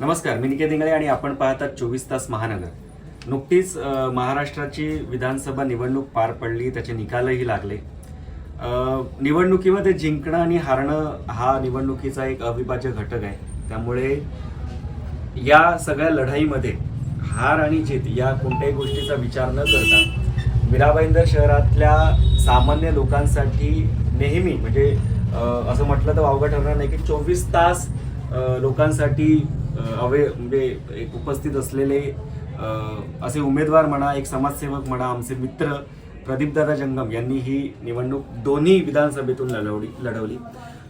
नमस्कार मी निकेत इंगळे आणि आपण पाहतात चोवीस तास महानगर. नुकतीच महाराष्ट्राची विधानसभा निवडणूक पार पडली त्याचे निकालही लागले. निवडणुकीमध्ये जिंकणं आणि हारणं हा निवडणुकीचा एक अविभाज्य घटक आहे. त्यामुळे या सगळ्या लढाईमध्ये हार आणि जीत या कोणत्याही गोष्टीचा विचार न करता मीराबाईंदर शहरातल्या सामान्य लोकांसाठी नेहमी म्हणजे असं म्हटलं तर वावगं ठरणार नाही की चोवीस तास लोकांसाठी अवे म्हणजे एक उपस्थित असलेले असे उमेदवार म्हणा एक समाजसेवक म्हणा आमचे मित्र प्रदीपदादा जंगम यांनी ही निवडणूक दोन्ही विधानसभेतून लढवली लढवली.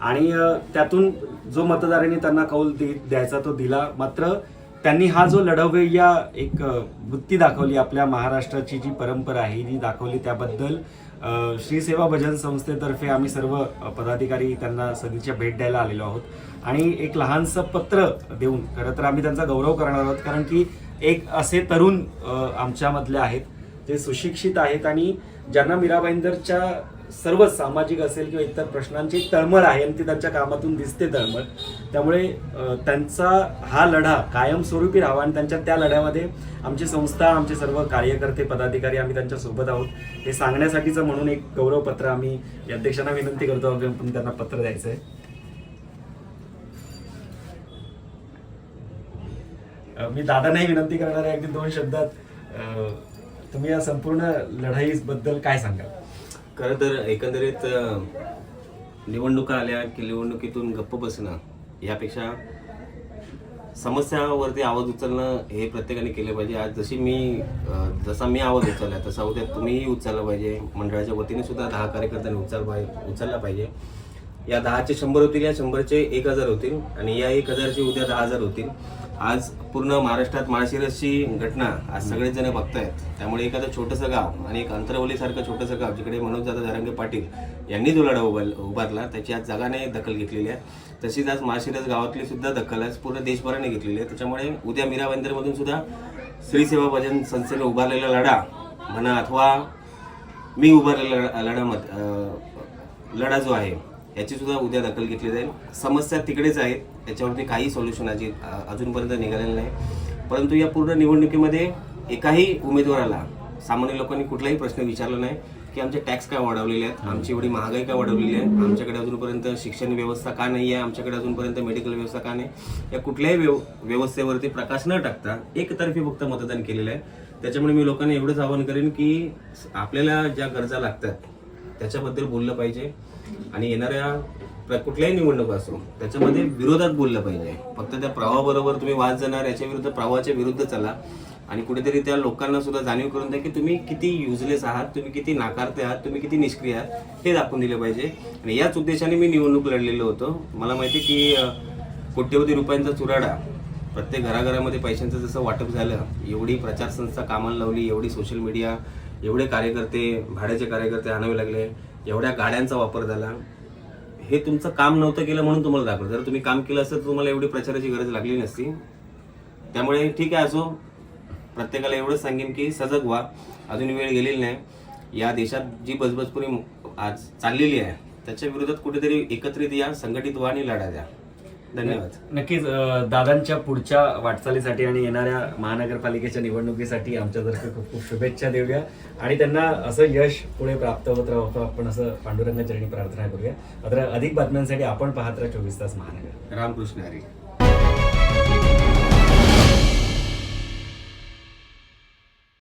आणि त्यातून जो मतदारांनी त्यांना कौल दे द्यायचा तो दिला. मात्र त्यांनी हा जो लढवय्या एक वृत्ती दाखवली आपल्या महाराष्ट्राची जी परंपरा आहे ती दाखवली त्याबद्दल श्री सेवा भजन संस्थेतर्फे आम्ही सर्व पदाधिकारी त्यांना सदिच्छा भेट द्यायला आलेलो आहोत. आणि एक लहानसं पत्र देऊन खरं तर आम्ही त्यांचा गौरव करणार आहोत कारण की एक असे तरुण आमच्यामधले आहेत जे सुशिक्षित आहेत आणि ज्यांना मीराबाईंदरच्या सर्व सामाजिक असेल किंवा इतर प्रश्नांची तळमळ आहे आणि ती त्यांच्या कामातून दिसते तळमळ. त्यामुळे त्यांचा हा लढा कायमस्वरूपी राहावा आणि त्यांच्या त्या लढ्यामध्ये आमची संस्था आमचे सर्व कार्यकर्ते पदाधिकारी आम्ही त्यांच्यासोबत आहोत. हे सांगण्यासाठीचं म्हणून एक गौरवपत्र आम्ही अध्यक्षांना विनंती करतो आपण त्यांना पत्र द्यायचं आहे मी दादांनाही विनंती करणार आहे अगदी दोन शब्दात. तुम्ही या संपूर्ण लढाईबद्दल काय सांगाल? खरं तर एकंदरीत निवडणुका आल्या की निवडणुकीतून गप्प बसणं यापेक्षा समस्यावरती आवाज उचलणं हे प्रत्येकाने केलं पाहिजे. आज जशी मी जसा मी आवाज उचलला तसा उद्या तुम्हीही उचलला पाहिजे. मंडळाच्या वतीने सुद्धा दहा कार्यकर्त्यांनी उचल पाहिजे उचलला पाहिजे. या दहाचे शंभर होतील या शंभरचे एक हजार होतील आणि या एक हजारचे उद्या दहा हजार होतील. आज पूर्ण महाराष्ट्रात माळशिरसची घटना आज सगळेच जण बघतायत. त्यामुळे एखादं छोटंसं गाव आणि एक अंतरवलीसारखं छोटंसं गाव जिकडे मनोज दादा धरंगे पाटील यांनी दुलाडा लढा उभार उभारला त्याची आज जगाने दखल घेतलेली आहे. तशीच आज माळशिरस गावातली सुद्धा दखल आज पूर्ण देशभराने घेतलेली आहे. त्याच्यामुळे उद्या मीरा बंदरमधून सुद्धा श्री सेवा भजन संस्थेने उभारलेला लढा म्हणा अथवा मी उभारलेला लढा- लढा मत लढा जो आहे याची सुद्धा उद्या दखल घेतली जाईल. समस्या तिकडेच आहेत त्याच्यावरती काही सोल्युशन अजि अ- अजूनपर्यंत निघालेलं नाही. परंतु या पूर्ण निवडणुकीमध्ये एकाही उमेदवाराला सामान्य लोकांनी कुठलाही प्रश्न विचारला नाही की आमचे टॅक्स काय वाढवलेले आहेत? आमची एवढी महागाई का वाढवलेली आहे? आमच्याकडे अजूनपर्यंत शिक्षण व्यवस्था का नाही आहे आमच्याकडे अजूनपर्यंत मेडिकल व्यवस्था का नाही? या कुठल्याही व्यव व्यवस्थेवरती प्रकाश न टाकता एकतर्फी फक्त मतदान केलेलं आहे. त्याच्यामुळे मी लोकांना एवढंच आवाहन करेन की आपल्याला ज्या गरजा लागतात त्याच्याबद्दल बोललं पाहिजे. आणि येणाऱ्या प्र- कुठल्याही निवडणूक असो त्याच्यामध्ये विरोधात बोललं पाहिजे. फक्त त्या प्रवाहाबरोबर तुम्ही वाद जाणार याच्या विरुद्ध प्रवाहाच्या विरुद्ध चला. आणि कुठेतरी त्या लोकांना सुद्धा जाणीव करून द्या की तुम्ही किती युजलेस आहात तुम्ही किती नाकारते आहात तुम्ही किती निष्क्रिय आहात हे दाखवून दिले पाहिजे. आणि याच उद्देशाने मी निवडणूक लढलेलो होतो. मला माहिती की कोट्यवधी रुपयांचा चुराडा प्रत्येक घराघरामध्ये पैशांचं जसं वाटप झालं एवढी प्रचार संस्था कामाला लावली एवढी सोशल मीडिया एवढे कार्यकर्ते भाड्याचे कार्यकर्ते आणावे लागले एवढ्या गाड्यांचा वापर झाला. हे तुमचं काम नव्हतं केलं म्हणून तुम्हाला दाखवलं. जर तुम्ही काम केलं असतं तर तुम्हाला एवढी प्रचाराची गरज लागली नसती. त्यामुळे ठीक आहे असो प्रत्येकाला एवढंच सांगेन की सजग व्हा. अजून वेळ गेलेली नाही. या देशात जी बसबसपुरी आज चाललेली आहे त्याच्या विरोधात कुठेतरी एकत्रित या संघटित व्हा आणि लढा द्या. धन्यवाद. नक्कीच दादांच्या पुढच्या वाटचालीसाठी आणि येणाऱ्या महानगरपालिकेच्या निवडणुकीसाठी आमच्यातर्फे खूप खूप शुभेच्छा देऊया. आणि त्यांना असं यश पुढे प्राप्त होत राहावं आपण असं पांडुरंगाचरणी प्रार्थना करूया. मात्र अधिक बातम्यांसाठी आपण पाहत राहा चोवीस तास महानगर. रामकृष्ण हरी.